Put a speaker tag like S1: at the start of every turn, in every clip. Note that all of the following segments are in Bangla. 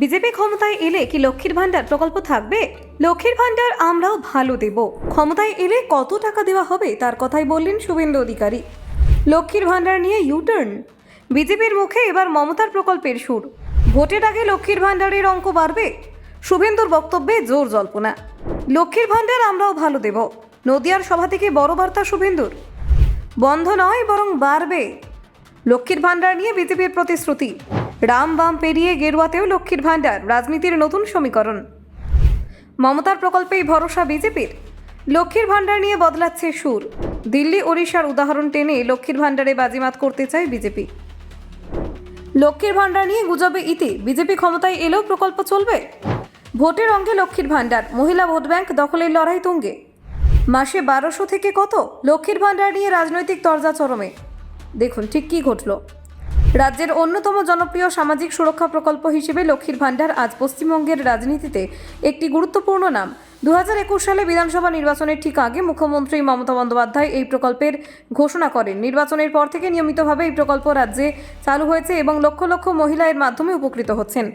S1: বিজেপি ক্ষমতায় এলে কি লক্ষ্মীর ভাণ্ডার প্রকল্প থাকবে? লক্ষ্মীর ভাণ্ডার আমরাও ভালো দেব। ক্ষমতায় এলে কত টাকা দেওয়া হবে তার কথাই বললেন শুভেন্দু অধিকারী। লক্ষ্মীর ভাণ্ডার নিয়ে ইউটার্ন। বিজেপির মুখে এবার মমতার প্রকল্পের সুর। ভোটের আগে লক্ষ্মীর ভাণ্ডারের অঙ্ক বাড়বে? শুভেন্দুর বক্তব্যে জোর জল্পনা। লক্ষ্মীর ভাণ্ডার আমরাও ভালো দেব। নদিয়ার সভা থেকে বড় বার্তা শুভেন্দুর। বন্ধ নয়, বরং বাড়বে। লক্ষ্মীর ভাণ্ডার নিয়ে বিজেপির প্রতিশ্রুতি। রাম বাম পেরিয়ে গেরুয়াতেও লক্ষ্মীর ভাণ্ডার, রাজনীতির নতুন সমীকরণ। মমতার প্রকল্পেই ভরসা বিজেপির। লক্ষ্মীর ভাণ্ডার নিয়ে বদলাচ্ছে সুর। দিল্লি, ওড়িশার উদাহরণ টেনে লক্ষ্মীর ভাণ্ডারে বাজিমাত করতে চায় বিজেপি। লক্ষ্মীর ভাণ্ডার নিয়ে গুজবে ইতি, বিজেপি ক্ষমতায় এলেও প্রকল্প চলবে? ভোটের অঙ্গে লক্ষ্মীর ভাণ্ডার, মহিলা ভোট ব্যাংক দখলের লড়াই তুঙ্গে। মাসে বারোশো থেকে কত? লক্ষ্মীর ভাণ্ডার নিয়ে রাজনৈতিক তরজা চরমে। দেখুন ঠিক কী ঘটল। রাজ্যের অন্যতম জনপ্রিয় সামাজিক সুরক্ষা প্রকল্প হিসেবে লক্ষ্মীর ভাণ্ডার আজ পশ্চিমবঙ্গের রাজনীতিতে একটি গুরুত্বপূর্ণ নাম। দু হাজার একুশ সালে বিধানসভা নির্বাচনের ঠিক আগে মুখ্যমন্ত্রী মমতা বন্দ্যোপাধ্যায় এই প্রকল্পের ঘোষণা করেন। নির্বাচনের পর থেকে নিয়মিতভাবে এই প্রকল্প রাজ্যে চালু হয়েছে এবং লক্ষ লক্ষ মহিলা এর মাধ্যমে উপকৃত হচ্ছেন।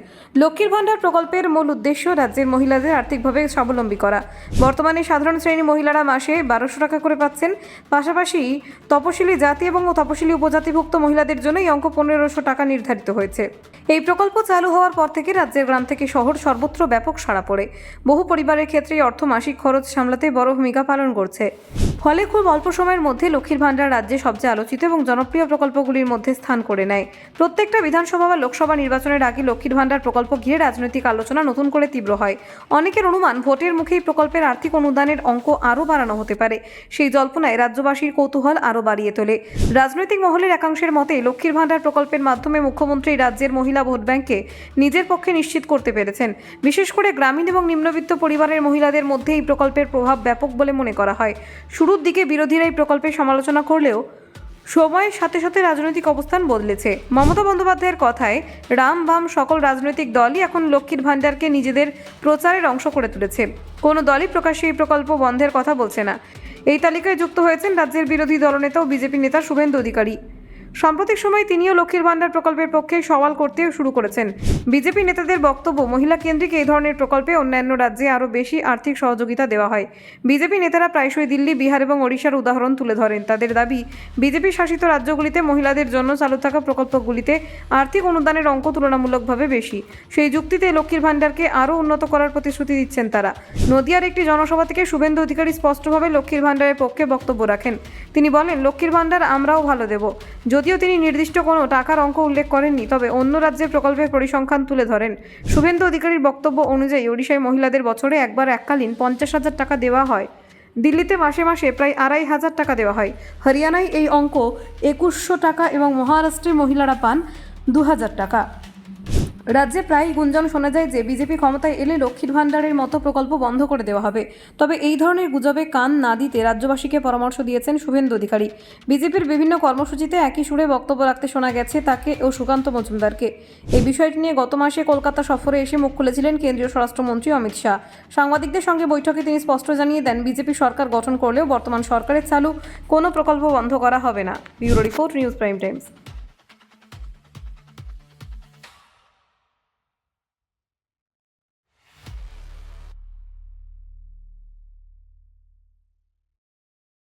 S1: লক্ষ্মীর ভাণ্ডার প্রকল্পের মূল উদ্দেশ্য রাজ্যের মহিলাদের আর্থিকভাবে স্বাবলম্বী করা। বর্তমানে সাধারণ শ্রেণির মহিলারা মাসে বারোশো টাকা করে পাচ্ছেন। পাশাপাশি তপশিলি জাতি এবং তপশিলি উপজাতিভুক্ত মহিলাদের জন্য এই অঙ্ক পনেরোশো টাকা নির্ধারিত হয়েছে। এই প্রকল্প চালু হওয়ার পর থেকে রাজ্যের গ্রাম থেকে শহর সর্বত্র ব্যাপক সাড়া পড়ে। বহু পরিবারের ক্ষেত্রে অর্থ মাসিক খরচ সামলাতে বড় ভূমিকা পালন করছে। ফলে খুব অল্প সময়ের মধ্যে লক্ষ্মীর ভাণ্ডার রাজ্যে সবচেয়ে আলোচিত এবং জনপ্রিয় প্রকল্পগুলির মধ্যে স্থান করে নেয়। প্রত্যেকটা বিধানসভা বা লোকসভা নির্বাচনের আগে লক্ষ্মীর ভাণ্ডার প্রকল্প ঘিরে রাজনৈতিক আলোচনা নতুন করে তীব্র হয়। অনেকের অনুমান, ভোটের মুখে এই প্রকল্পের আর্থিক অনুদানের অঙ্ক আরও বাড়ানো হতে পারে। সেই জল্পনায় রাজ্যবাসীর কৌতূহল আরও বাড়িয়ে তোলে। রাজনৈতিক মহলের একাংশের মতে, লক্ষ্মীর ভাণ্ডার প্রকল্পের মাধ্যমে মুখ্যমন্ত্রী রাজ্যের মহিলা ভোট ব্যাংককে নিজের পক্ষে নিশ্চিত করতে পেরেছেন। বিশেষ করে গ্রামীণ এবং নিম্নবিত্ত পরিবারের মহিলাদের মধ্যে এই প্রকল্পের প্রভাব ব্যাপক বলে মনে করা হয়। শুরুর দিকে বিরোধীরা এই প্রকল্পের সমালোচনা করলেও সময়ের সাথে সাথে রাজনৈতিক অবস্থান বদলেছে। মমতা বন্দ্যোপাধ্যায়ের কথায়, রাম বাম সকল রাজনৈতিক দলই এখন লক্ষ্মীর ভাণ্ডারকে নিজেদের প্রচারের অংশ করে তুলেছে। কোনো দলই প্রকাশ্যে এই প্রকল্প বন্ধের কথা বলছে না। এই তালিকায় যুক্ত হয়েছেন রাজ্যের বিরোধী দলনেতা ও বিজেপি নেতা শুভেন্দু অধিকারী। সাম্প্রতিক সময়ে তিনিও লক্ষ্মীর ভাণ্ডার প্রকল্পের পক্ষে সওয়াল করতে শুরু করেছেন। বিজেপি নেতাদের বক্তব্য, মহিলা কেন্দ্রিক এই ধরনের প্রকল্পে অন্যান্য রাজ্যে আরও বেশি আর্থিক সহযোগিতা দেওয়া হয়। বিজেপি নেতারা প্রায়শই দিল্লি, বিহার এবং ওড়িশার উদাহরণ তুলে ধরেন। তাদের দাবি, বিজেপি শাসিত রাজ্যগুলিতে মহিলাদের জন্য চালু থাকা প্রকল্পগুলিতে আর্থিক অনুদানের অঙ্ক তুলনামূলকভাবে বেশি। সেই যুক্তিতে লক্ষ্মীর ভাণ্ডারকে আরও উন্নত করার প্রতিশ্রুতি দিচ্ছেন তারা। নদিয়ার একটি জনসভা থেকে শুভেন্দু অধিকারী স্পষ্টভাবে লক্ষ্মীর ভাণ্ডারের পক্ষে বক্তব্য রাখেন। তিনি বলেন, লক্ষ্মীর ভাণ্ডার আমরাও ভালো দেব। যদিও তিনি নির্দিষ্ট কোনো টাকার অঙ্ক উল্লেখ করেননি, তবে অন্য রাজ্যের প্রকল্পের পরিসংখ্যান তুলে ধরেন। শুভেন্দু অধিকারীর বক্তব্য অনুযায়ী ওড়িশায় মহিলাদের বছরে একবার এককালীন পঞ্চাশ হাজার টাকা দেওয়া হয়। দিল্লিতে মাসে মাসে প্রায় আড়াই হাজার টাকা দেওয়া হয়। হরিয়ানায় এই অঙ্ক একুশশো টাকা এবং মহারাষ্ট্রের মহিলারা পান দু হাজার টাকা। রাজ্যে প্রায় গুঞ্জন শোনা যায় যে বিজেপি ক্ষমতায় এলে লক্ষ্মীর ভাণ্ডারের মতো প্রকল্প বন্ধ করে দেওয়া হবে। তবে এই ধরনের গুজবে কান না দিতে রাজ্যবাসীকে পরামর্শ দিয়েছেন শুভেন্দু অধিকারী। বিজেপির বিভিন্ন কর্মসূচিতে একই সুরে বক্তব্য রাখতে শোনা গেছে তাকে ও সুকান্ত মজুমদারকে। এই বিষয়টি নিয়ে গত মাসে কলকাতা সফরে এসে মুখ খুলেছিলেন কেন্দ্রীয় স্বরাষ্ট্রমন্ত্রী অমিত শাহ। সাংবাদিকদের সঙ্গে বৈঠকে তিনি স্পষ্ট জানিয়ে দেন, বিজেপি সরকার গঠন করলেও বর্তমান সরকারের চালু কোনো প্রকল্প বন্ধ করা হবে না। Bureau report news prime times.